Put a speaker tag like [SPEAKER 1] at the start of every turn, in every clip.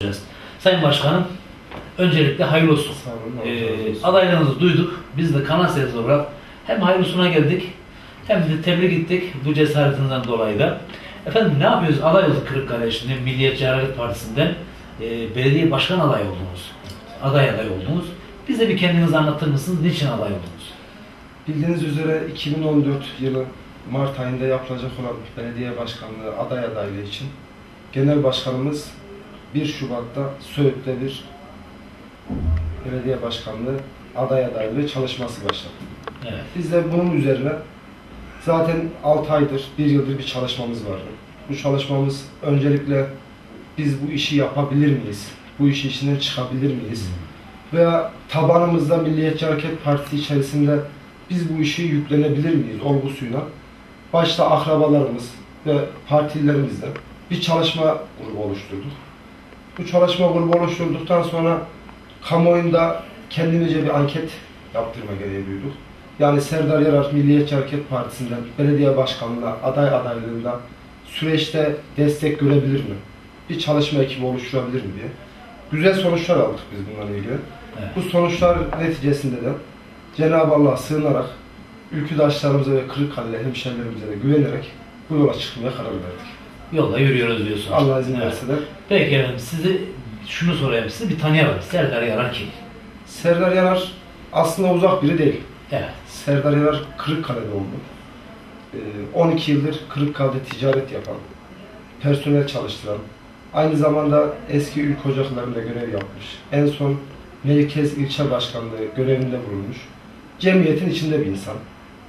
[SPEAKER 1] yapacağız. Sayın Başkanım, öncelikle hayırlı olsun.
[SPEAKER 2] Olun.
[SPEAKER 1] Ee,
[SPEAKER 2] olsun.
[SPEAKER 1] adaylığınızı duyduk. Biz de Kanal Sesi olarak hem hayırlısına geldik hem de tebrik ettik bu cesaretinden dolayı da. Efendim ne yapıyoruz? Aday olduk Kırıkkale şimdi Milliyetçi Hareket Partisi'nden e, belediye başkan adayı oldunuz. Aday aday oldunuz. Bize bir kendinizi anlatır mısınız? Niçin aday oldunuz?
[SPEAKER 2] Bildiğiniz üzere 2014 yılı Mart ayında yapılacak olan belediye başkanlığı aday adaylığı için genel başkanımız 1 Şubat'ta Söğüt'te bir belediye başkanlığı aday adaylığı çalışması başladı.
[SPEAKER 1] Evet.
[SPEAKER 2] Biz de bunun üzerine zaten 6 aydır, 1 yıldır bir çalışmamız vardı. Bu çalışmamız öncelikle biz bu işi yapabilir miyiz? Bu işin içinden çıkabilir miyiz? Veya tabanımızda Milliyetçi Hareket Partisi içerisinde biz bu işi yüklenebilir miyiz olgusuyla başta akrabalarımız ve partilerimizle bir çalışma grubu oluşturduk. Bu çalışma grubu oluşturduktan sonra kamuoyunda kendimizce bir anket yaptırma gereği duyduk. Yani Serdar Yarar Milliyetçi Hareket Partisi'nden belediye başkanlığına aday adaylığında süreçte destek görebilir mi? Bir çalışma ekibi oluşturabilir mi diye. Güzel sonuçlar aldık biz bunlarla ilgili.
[SPEAKER 1] Evet.
[SPEAKER 2] Bu sonuçlar neticesinde de Cenab-ı Allah'a sığınarak ülküdaşlarımıza ve Kırıkkale'li hemşehrilerimize de güvenerek bu yola çıkmaya karar verdik.
[SPEAKER 1] Yolda yürüyoruz diyorsunuz.
[SPEAKER 2] Allah izin
[SPEAKER 1] Evet.
[SPEAKER 2] verse de.
[SPEAKER 1] Peki efendim sizi şunu sorayım size bir tanıyalım. Serdar Yarar kim?
[SPEAKER 2] Serdar Yanar aslında uzak biri değil.
[SPEAKER 1] Evet.
[SPEAKER 2] Serdar Yanar Kırıkkale'de oldu. Ee, 12 yıldır Kırıkkale'de ticaret yapan, personel çalıştıran, aynı zamanda eski ülke ocaklarında görev yapmış. En son Merkez İlçe Başkanlığı görevinde bulunmuş. Cemiyetin içinde bir insan.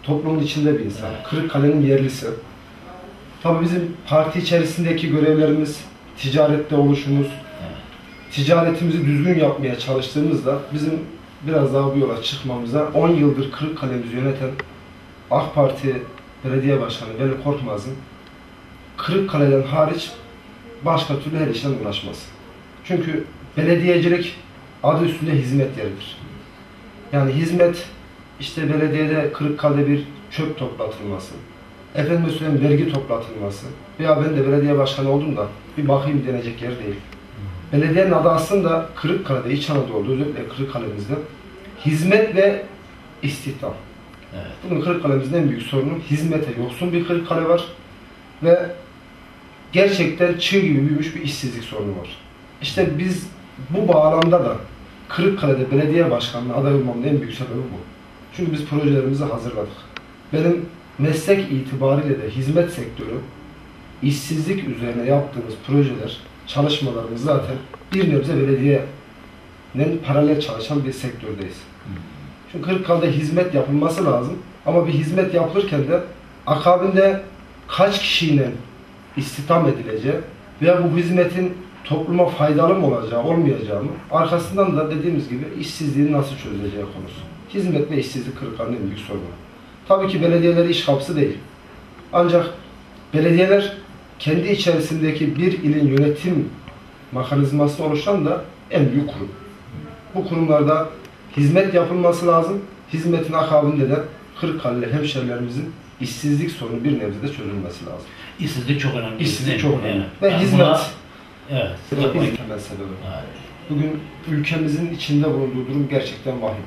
[SPEAKER 2] Toplumun içinde bir insan.
[SPEAKER 1] Evet.
[SPEAKER 2] Kırıkkale'nin yerlisi. Tabii bizim parti içerisindeki görevlerimiz, ticarette oluşumuz, ticaretimizi düzgün yapmaya çalıştığımızda bizim biraz daha bu yola çıkmamıza 10 yıldır Kırıkkale'mizi yöneten AK Parti Belediye Başkanı Veli Korkmaz'ın Kırıkkale'den hariç başka türlü her işten uğraşması. Çünkü belediyecilik adı üstünde hizmet yeridir. Yani hizmet işte belediyede Kırıkkale'de bir çöp toplatılması, efendim söyleyeyim vergi toplatılması veya ben de belediye başkanı oldum da bir bakayım denecek yer değil. Belediyenin adı aslında Kırıkkale'de, İç Anadolu'da özellikle Kırıkkale'mizde hizmet ve istihdam.
[SPEAKER 1] Evet.
[SPEAKER 2] Bugün Kırıkkale'mizin en büyük sorunu hizmete yoksun bir Kırıkkale var ve gerçekten çığ gibi büyümüş bir işsizlik sorunu var. İşte biz bu bağlamda da Kırıkkale'de belediye başkanlığı aday olmamın en büyük sebebi bu. Çünkü biz projelerimizi hazırladık. Benim meslek itibariyle de hizmet sektörü, işsizlik üzerine yaptığımız projeler, çalışmalarımız zaten bir nebze belediyenin paralel çalışan bir sektördeyiz. Çünkü Kırıkkale'de hizmet yapılması lazım. Ama bir hizmet yapılırken de akabinde kaç kişiyle istihdam edileceği veya bu hizmetin topluma faydalı mı olacağı, olmayacağı mı? Arkasından da dediğimiz gibi işsizliğin nasıl çözüleceği konusu. Hizmet ve işsizlik Kırıkkale'nin en büyük sorunu. Tabii ki belediyeler iş kapısı değil. Ancak belediyeler kendi içerisindeki bir ilin yönetim mekanizmasını oluşturan da en büyük kurum. Bu kurumlarda hizmet yapılması lazım. Hizmetin akabinde de Kırıkkale'li hemşerilerimizin işsizlik sorunu bir nebzede çözülmesi lazım.
[SPEAKER 1] İşsizlik çok önemli.
[SPEAKER 2] İşsizlik çok önemli.
[SPEAKER 1] Evet.
[SPEAKER 2] Ve
[SPEAKER 1] Yani
[SPEAKER 2] hizmet.
[SPEAKER 1] buna- Evet.
[SPEAKER 2] Bir temel sebebi. Bugün ülkemizin içinde bulunduğu durum gerçekten vahim.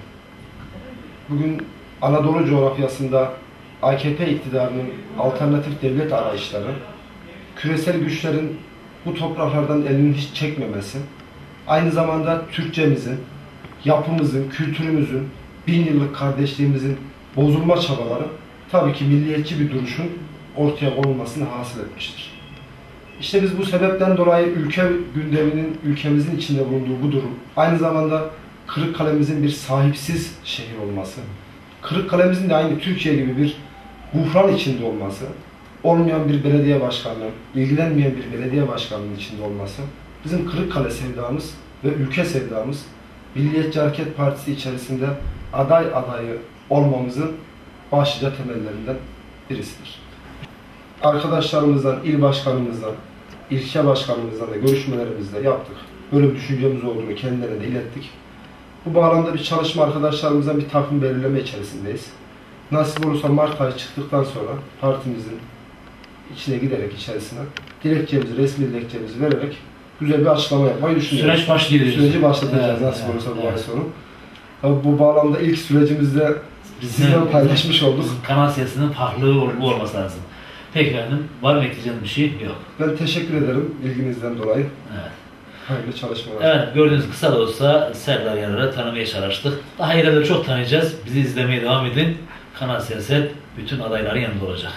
[SPEAKER 2] Bugün Anadolu coğrafyasında AKP iktidarının alternatif devlet arayışları, küresel güçlerin bu topraklardan elini hiç çekmemesi, aynı zamanda Türkçemizin, yapımızın, kültürümüzün, bin yıllık kardeşliğimizin bozulma çabaları tabii ki milliyetçi bir duruşun ortaya konulmasını hasıl etmiştir. İşte biz bu sebepten dolayı ülke gündeminin ülkemizin içinde bulunduğu bu durum, aynı zamanda Kırıkkale'mizin bir sahipsiz şehir olması, Kırıkkale'mizin de aynı Türkiye gibi bir buhran içinde olması, olmayan bir belediye başkanlığı, ilgilenmeyen bir belediye başkanlığının içinde olması, bizim Kırıkkale sevdamız ve ülke sevdamız, Milliyetçi Hareket Partisi içerisinde aday adayı olmamızın başlıca temellerinden birisidir arkadaşlarımızdan, il başkanımızdan, ilçe başkanımızdan da görüşmelerimizde yaptık. Böyle bir düşüncemiz olduğunu kendilerine de ilettik. Bu bağlamda bir çalışma arkadaşlarımızdan bir takvim belirleme içerisindeyiz. Nasip olursa Mart ayı çıktıktan sonra partimizin içine giderek içerisine dilekçemizi, resmi dilekçemizi vererek güzel bir açıklama yapmayı düşünüyorum.
[SPEAKER 1] Süreç başlıyor.
[SPEAKER 2] Süreci başlatacağız
[SPEAKER 1] Evet,
[SPEAKER 2] nasip
[SPEAKER 1] evet,
[SPEAKER 2] olursa bu
[SPEAKER 1] evet.
[SPEAKER 2] ay sonu. Tabii bu bağlamda ilk sürecimizde
[SPEAKER 1] Bizim-
[SPEAKER 2] sizden paylaşmış olduk.
[SPEAKER 1] Kanal siyasının farklı ol- bu olması lazım. Peki efendim, var mı ekleyeceğiniz bir şey? Yok.
[SPEAKER 2] Ben teşekkür ederim ilginizden dolayı.
[SPEAKER 1] Evet.
[SPEAKER 2] Hayırlı çalışmalar.
[SPEAKER 1] Evet, gördüğünüz kısa da olsa Serdar Yarar'ı tanımaya çalıştık. Daha ileride çok tanıyacağız. Bizi izlemeye devam edin. Kanal Siyaset bütün adayların yanında olacak.